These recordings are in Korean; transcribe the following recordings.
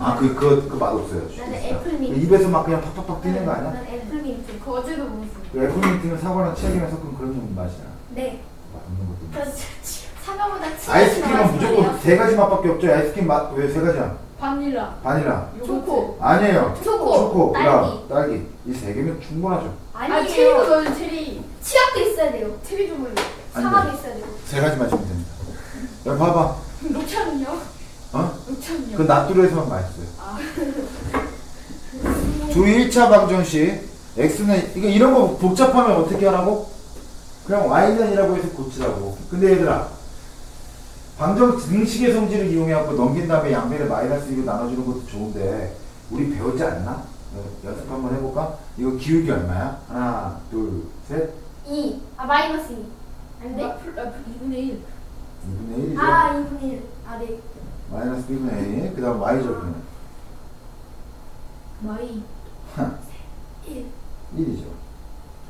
아, 그, 그, 그 맛없어요. 나는 애플 민트. 입에서 막 그냥 팍팍팍 뛰는 거 아니야? 난 애플 민트. 거제도 무슨. 그 애플민트는 사과랑 치약이랑 섞은 그런 좀 맛이야. 네. 맛없는 것도. 그래서 사과보다 치즈 아이스크림은 무조건 세 가지 맛밖에 없죠. 아이스크림 맛, 왜 세 가지야? 바닐라, 바닐라. 초코. 아니에요. 초코, 초코, 딸기. 그다음 딸기. 이 세 개면 충분하죠. 아 체리도 아니에요. 넣어요 체리. 치약도 있어야 돼요. 체리 주물러. 안 사과도 돼. 있어야 돼요. 세 가지 마시면 됩니다. 여기 봐봐. 녹차는요? 어? 그 나뚜루에서만 맛있어요. 아. 두 1차 방정식 x는 이거 이런 거 복잡하면 어떻게 하라고? 그냥 y는 이라고 해서 고치라고. 근데 얘들아 방정 등식의 성질을 이용해갖고 넘긴 다음에 양변에 마이너스 이거 나눠주는 것도 좋은데 우리 배우지 않나? 어, 연습 한번 해볼까? 이거 기울기 얼마야? 하나, 둘, 셋. 2. 아, 마이너스 2. 안 돼? 아, 풀, 아, 2분의 1. 2분의 1이죠. 아, 2분의 1. 아, 네. 마이너스 2분의 1. 그 다음 y절편은 마이. 1. 1이죠.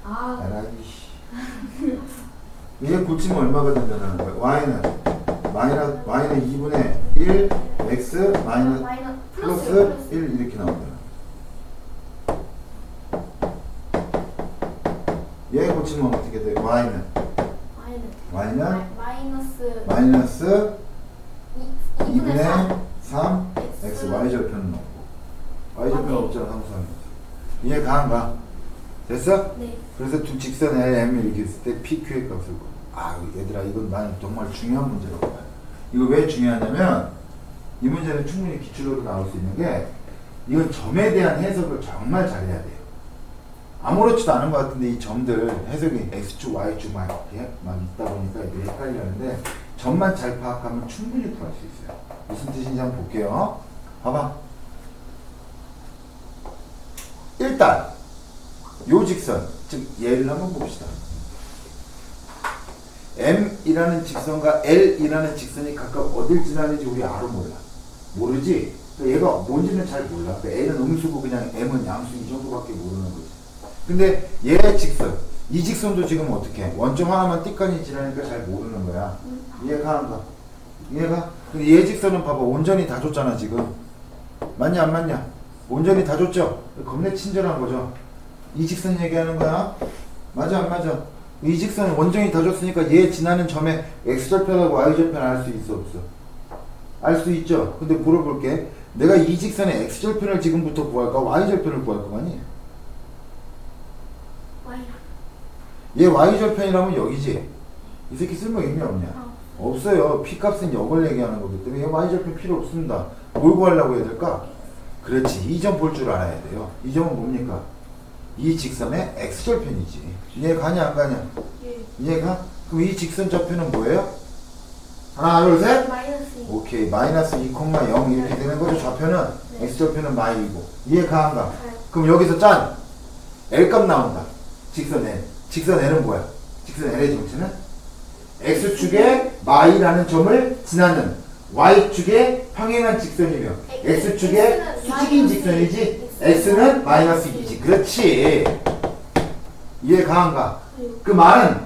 아. 에라이씨. 얘 고치면 얼마가 된다는 거야? y는 마이너스 y는 2분의 1 x 마이너스 마이너스 플러스 플러스, 플러스. 1 이렇게 나온다. 얘 고치면 어떻게 돼? y는 y는 마- 마이너스 마이너스 2, 2분의 3. 2분의 3 x y 절편은 없고 y 절편 아, 네. 없잖아 상수함이 이해 가안가? 됐어? 네. 그래서 두 직선 L, M 이렇게 있을 때 P, Q의 값을 구. 아, 얘들아, 이건 난 정말 중요한 문제라고 봐요. 이거 왜 중요하냐면, 이 문제는 충분히 기출로도 나올 수 있는 게, 이건 점에 대한 해석을 정말 잘해야 돼요. 아무렇지도 않은 것 같은데, 이 점들, 해석이 X축, Y축 막 이렇게 막 있다 보니까 이게 헷갈리는데, 점만 잘 파악하면 충분히 구할 수 있어요. 무슨 뜻인지 한번 볼게요. 봐봐. 일단, 요 직선, 즉 얘를 한번 봅시다. M이라는 직선과 L이라는 직선이 각각 어딜 지나는지 우리 알아 몰라. 모르지? 그러니까 얘가 뭔지는 잘 몰라. 그러니까 L은 음수고 그냥 M은 양수 이 정도밖에 모르는 거지. 근데 얘 직선, 이 직선도 지금 어떻게 해? 원점 하나만 띠까지 지나니까 잘 모르는 거야. 이해가 안 가? 이해가? 근데 얘 직선은 봐봐. 온전히 다 줬잖아 지금. 맞냐 안 맞냐? 온전히 다 줬죠? 겁내 친절한 거죠. 이 직선 얘기하는 거야. 맞아 안 맞아? 이 직선은 원정이 다 줬으니까 얘 지나는 점에 x절편하고 y절편 알 수 있어 없어? 알 수 있죠. 근데 물어볼게. 내가 이 직선의 x절편을 지금부터 구할까 y절편을 구할 거니? Y랑. 얘 y절편이라면 여기지. 이 새끼 쓸모 있냐 없냐? 어. 없어요. p 값은 역을 얘기하는 거기 때문에 얘 y절편 필요 없습니다. 뭘 구하려고 해야 될까? 그렇지. 이 점 볼 줄 알아야 돼요. 이 점은 뭡니까? 이 직선의 x절편이지. 이해 가냐 안 가냐? 예. 이해가? 그럼 이 직선 좌표는 뭐예요? 하나 둘 셋. 마이너스 2. 오케이 마이너스 2,0 이렇게 되는 거죠. 좌표는 네. x절편은 마이이고 이해가 안 가? 네. 그럼 여기서 짠 L 값 나온다. 직선 L. 직선 L은 뭐야? 직선 L의 정체는 x축에 마이라는 점을 지나는 y축에 평행한 직선이며 x축에 수직인 직선이지 이, x는 마이너스 2지. 그렇지. 이해가 안 가? 네. 그 말은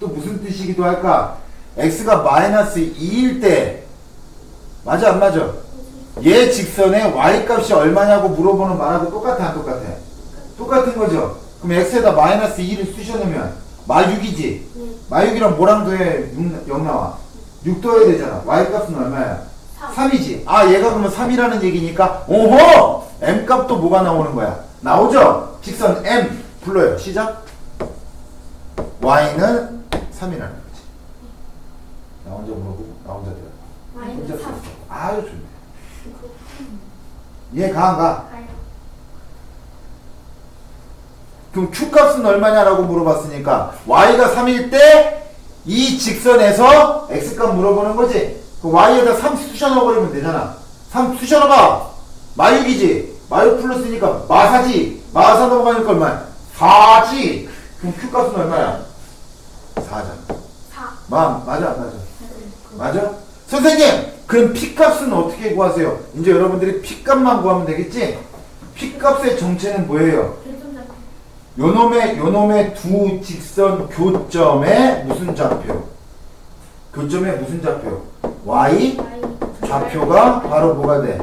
또 무슨 뜻이기도 할까? x가 마이너스 2일 때 맞아 안 맞아? 얘 직선의 y 값이 얼마냐고 물어보는 말하고 똑같아 안 똑같아? 똑같은 거죠. 그럼 x에다 마이너스 2를 쑤셔넣으면 마6이지. 네. 마6이랑 뭐랑 더해 6, 0 나와. 6 더해야 되잖아. y 값은 얼마야? 3. 3이지. 아 얘가 그러면 3이라는 얘기니까 오호! m 값도 뭐가 나오는 거야? 나오죠? 직선 m 불러요. 시작. y는 3이라는 거지. 나 혼자 물어보고 나 혼자 대답. 마이너스 3. 썼어. 아유 좋네. 얘 가 안 가? 가요. 그럼 q 값은 얼마냐라고 물어봤으니까 y가 3일 때 이 직선에서 x 값 물어보는 거지. 그 y에다 3 쑤셔 넣어 버리면 되잖아. 3 쑤셔 넣어봐. 마육이지. 마육 플러스니까 마사지. 마사 넘어가니까 얼마야? 4지. 그럼 q 값은 얼마야? 4잖아. 4. 마, 맞아, 안 맞아. 맞아? 선생님, 그럼 p 값은 어떻게 구하세요? 이제 여러분들이 p 값만 구하면 되겠지? p 값의 정체는 뭐예요? 요놈의 요놈의 두 직선 교점의 무슨 좌표? 교점의 무슨 좌표? y. 좌표가 바로 뭐가 돼?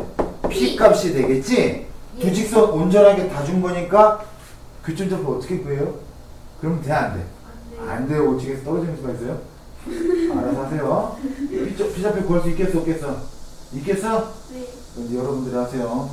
P 값이 되겠지? 두 예. 직선 온전하게 다 준 거니까 교점점수 어떻게 구해요? 그럼 돼, 안 돼? 안안 돼요. 오직에서 떨어지는 수가 있어요? 알아서 하세요. P좌표 구할 수 있겠어, 없겠어? 있겠어? 네. 여러분들이 하세요.